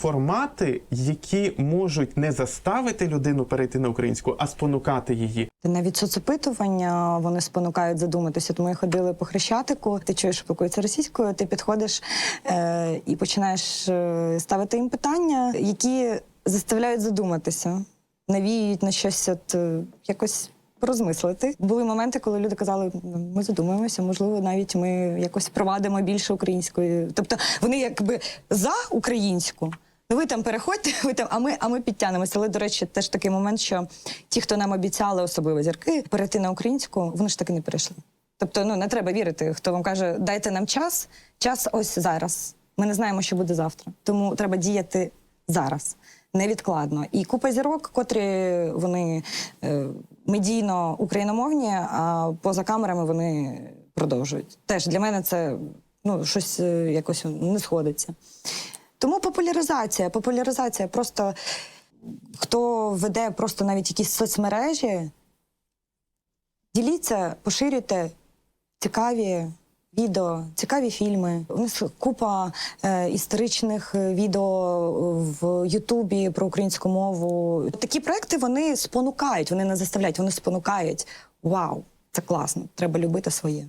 формати, які можуть не заставити людину перейти на українську, а спонукати її. Навіть соцопитування вони спонукають задуматися. Тому ми ходили по хрещатику. Ти чуєш, спілкується російською. Ти підходиш е, і починаєш е, ставити їм питання, які заставляють задуматися, навіюють на щось, от е, якось. Порозмислити були моменти, коли люди казали, ми задумаємося, можливо, навіть ми якось впровадимо більше української. Тобто вони якби за українську. Ну ви там переходьте, ви там, а ми, а ми підтягнемося. Але, до речі, теж такий момент, що ті, хто нам обіцяли, особливо зірки, перейти на українську, вони ж таки не перейшли. Тобто, ну не треба вірити, хто вам каже, дайте нам час, час ось зараз. Ми не знаємо, що буде завтра. Тому треба діяти зараз, невідкладно. І купа зірок, котрі вони е, медійно україномовні, а поза камерами вони продовжують. Теж для мене це ну, щось е, якось не сходиться. Тому популяризація, популяризація. Просто хто веде просто навіть якісь соцмережі, діліться, поширюйте цікаві відео, цікаві фільми. У нас купа е, історичних е, відео в Ютубі про українську мову. Такі проекти вони спонукають, вони не заставляють, вони спонукають. Вау, це класно! Треба любити своє.